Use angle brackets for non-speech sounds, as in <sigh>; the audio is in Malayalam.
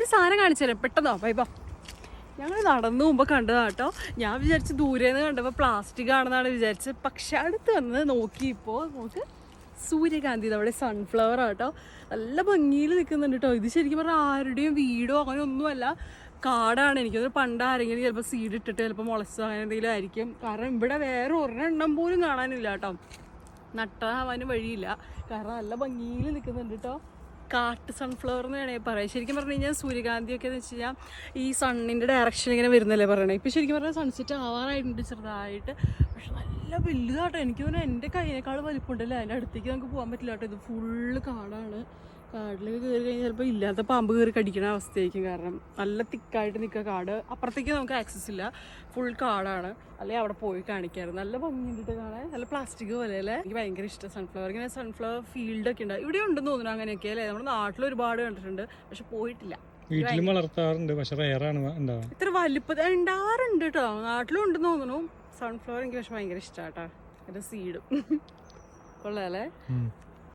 ഒരു സാധനം കാണിച്ചു തരാം പെട്ടെന്നോ വൈബോ ഞങ്ങൾ നടന്നു മുമ്പ് കണ്ടതാ കേട്ടോ ഞാൻ വിചാരിച്ചു ദൂരേന്ന് കണ്ടപ്പോൾ പ്ലാസ്റ്റിക് ആണെന്നാണ് വിചാരിച്ചത്. പക്ഷെ അടുത്ത് വന്ന് നോക്കിയപ്പോൾ നമുക്ക് സൂര്യകാന്തി നമ്മുടെ സൺഫ്ലവർ ആട്ടോ നല്ല ഭംഗിയിൽ നിൽക്കുന്നുണ്ട് കേട്ടോ ഇത് ശരിക്കും പറഞ്ഞാൽ ആരുടെയും വീടോ അങ്ങനെ ഒന്നുമല്ല. കാടാണ്. എനിക്കത് പണ്ട് ആരെങ്കിലും ചിലപ്പോൾ സീഡ് ഇട്ടിട്ട് ചിലപ്പോൾ മുളച്ചോ അങ്ങനെ എന്തെങ്കിലും ആയിരിക്കും. കാരണം ഇവിടെ വേറെ ഒരെണ്ണം പോലും കാണാനില്ല കേട്ടോ നട്ടാവാനും വഴിയില്ല. കാരണം നല്ല ഭംഗിയിൽ നിൽക്കുന്നുണ്ട് കേട്ടോ കാട്ട് സൺഫ്ലവർ എന്ന് വേണമെങ്കിൽ പറയാം. ശരിക്കും പറഞ്ഞു കഴിഞ്ഞാൽ സൂര്യകാന്തിയൊക്കെ എന്ന് വെച്ച് കഴിഞ്ഞാൽ ഈ സണ്ണിന്റെ ഡയറക്ഷൻ ഇങ്ങനെ വരുന്നല്ലേ പറയണേ. ഇപ്പോൾ ശരിക്കും പറഞ്ഞാൽ സൺസെറ്റ് ആവാറായിട്ടുണ്ട് ചെറുതായിട്ട്. പക്ഷെ നല്ല വലുതാട്ടോ. എനിക്ക് തോന്നുന്നു എന്റെ കൈയേക്കാൾ വലിപ്പമുണ്ടല്ലേ അതിന്റെ അടുത്തേക്ക് നമുക്ക് പോകാൻ പറ്റില്ല കേട്ടോ. ഇത് ഫുള്ള് കാടാണ്. കാട്ടിലേക്ക് കയറി കഴിഞ്ഞാൽ ചിലപ്പോൾ ഇല്ലാത്ത പാമ്പ് കയറി കടിക്കണ അവസ്ഥയായിരിക്കും. കാരണം നല്ല തിക്കായിട്ട് നിൽക്കുക കാട്. അപ്പുറത്തേക്ക് നമുക്ക് ആക്സസ് ഇല്ല. ഫുൾ കാടാണ്. അല്ലെങ്കിൽ അവിടെ പോയി കാണിക്കാറ് നല്ല ഭംഗിയുണ്ട് കാണാൻ. നല്ല പ്ലാസ്റ്റിക് പോലെ അല്ലേ? എനിക്ക് ഭയങ്കര ഇഷ്ടം സൺഫ്ലവർ ഇങ്ങനെ സൺഫ്ലവർ ഫീൽഡൊക്കെ ഉണ്ട്. ഇവിടെ ഉണ്ടെന്ന് തോന്നുന്നു അങ്ങനെയൊക്കെ അല്ലേ? നമ്മുടെ നാട്ടിൽ ഒരുപാട് കണ്ടിട്ടുണ്ട് പക്ഷെ പോയിട്ടില്ല. വീട്ടിലും വളർത്താറുണ്ട് പക്ഷെ റയറാണ് ഇത്ര വലിപ്പ ഉണ്ടാറുണ്ട് കേട്ടോ നാട്ടിലും ഉണ്ടെന്ന് തോന്നുന്നു. സൺഫ്ലവർ എനിക്ക് പക്ഷെ ഭയങ്കര ഇഷ്ടമാട്ടാ അതിന്റെ സീഡും <laughs> കൊള്ളാല്ലേ.